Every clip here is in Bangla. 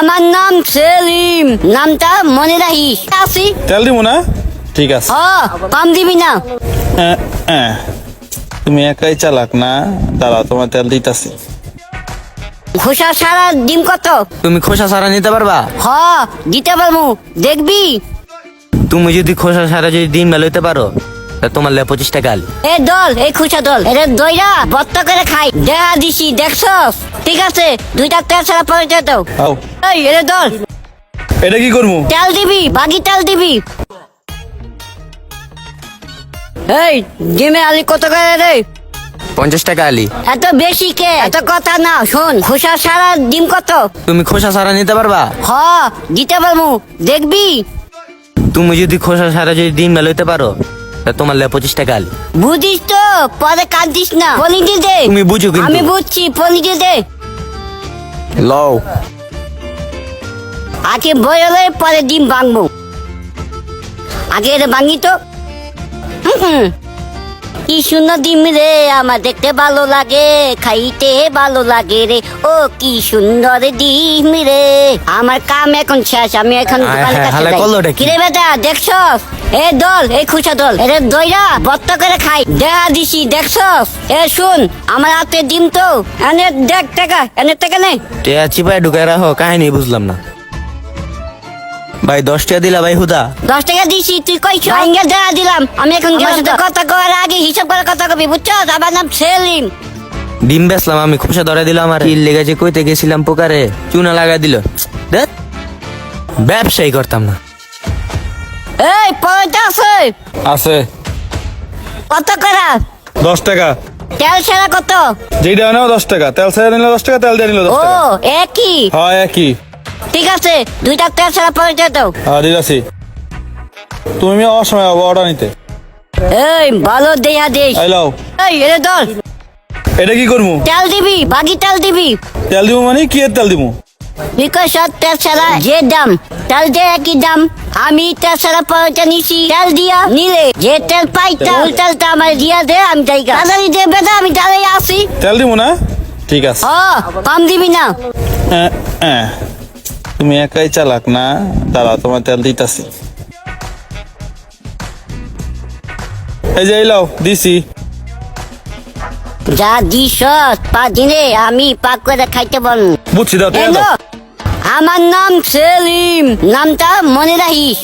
আমার নাম সেলিম নামটা মনে রাখিস। আসি তেল দিব না? ঠিক আছে। হ কম দিবি না। তুমি একাই চালাক না? দাঁড়া তোমার তেল দিতাছি। খোসা সারা ডিম কত? তুমি খোসা সারা নিতে পারবা? হ দিতে পারব। দেখবি? তুমি যদি খোসা সারা যদি ডিম বেলা হইতে পারো তোমার লে পঁচিশ টাকা আলি। এ দল এই খুশা দল এটা দইরা বত্ত করে খাই দেখা দিছি দেখছ? ঠিক আছে দুইটা তেল ছাড়া পরে যেত আও। এই এরে দল। এটা কি করব? তেল দিবি বাকি তেল দিবি। এই ডিমে আলি কত করে রে? পঞ্চাশ টাকা আলি। এত বেশি কে? এত কথা না শোন খোসা সারা ডিম কত? তুমি খোসা সারা নিতে পারবা? হ দিতে পারব দেখবি। তুমি যদি খোসা সারা যদি বেলা হইতে পারো তোমার লে পঁচিশ টাকা আলি বুঝিস তো পরে কাঁদিস না। দে। তুমি বুঝো কিন্তু। আমি বুঝছি দে। লও। আগে বই হলে পরে ডিম ভাঙবো। আগে এটা ভাঙি তো। কি সুন্দর ডিম রে আমার দেখতে ভালো লাগে খাইতে ভালো লাগে রে। ও কি সুন্দর ডিম রে। আমার কাম এখন শেষ আমি এখন কাছে যাই। কি? কিরে বেটা দেখছস? এ দল এই খুশা দল এটা দইরা বত্ত করে খাই। দেখা দিছি দেখছস এ শুন আমার হাতে ডিম তো। এনে দেখ টাকা এনে টাকা নেই টেয়া চিপায় ঢুকায় রাখো কাহিনী বুঝলাম না। ভাই দশ টাকা দিলা ভাই হুদা। দশ টাকা দিছি তুই কইছ? ভাঙ্গে দেয়া দিলাম আমি এখন গেলাম সাথে কথা কওয়ার আগে হিসাব করে কথা কবি বুঝছ? আমার নাম সেলিম। ডিম বেচলাম আমি খোসা ধরে দিলাম আমার। তিল লেগেছে কইতে গেছিলাম পোকারে চুনা লাগাই দিল। দেখ ব্যবসায়ী করতাম না। এই পয়সা আছে। আছে কত করা? দশ টাকা। তেল ছাড়া কত? যেটা নেও দশ টাকা। তেল ছেড়ে নিলে দশ টাকা তেল দিয়ে নিলে ও একই? হয় একই। ঠিক আছে দুইটা তেল ছাড়া পয়সা তো হ্যাঁ দিদাসি তুমি অসময় হব অর্ডার নিতে। এই ভালো দেয়া দেশ। লাও এই এরে দল এটা কি করব? তেল দিবি বাকি তেল দিবি। তেল দিব মানে কি তেল দিব? বিকজ তেল ছাড়া যে দাম তেল যে একই দাম। আমি তেল ছাড়া পয়সা নিছি। দিয়া নিলে যে তেল পাইতা ওই তেলটা আমার দিয়া দে আমি যাই তাড়াতাড়ি দে বেটা আমি তাড়াতাড়ি আসি তেল দিব না? ঠিক আছে। ও কম দিবি না। তুমি একাই চালাক না? দাঁড়া তোমার তেল দিতাছি। এই যে লাও দিছি। যা দিস পা দিনে আমি পাক করে খাইতে পারব বুঝছি দাও তেল দাও। আমার নাম সেলিম, নামটা মনে রাখিস।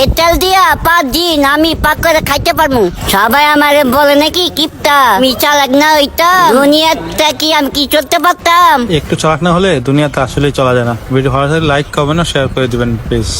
এ তেল দিয়া পাঁচ দিন আমি পাক করে খাইতে পারব সবাই আমারে বলে নাকি, কিপটা, আমি চালাক না ওইটা। দুনিয়াটা কি আমি কি চলতে পারতাম? একটু চালাক না হলে দুনিয়াতে আসলে চলা যায় না। ভিডিও ভালো লাইক করবেন না শেয়ার করে দিবেন প্লিজ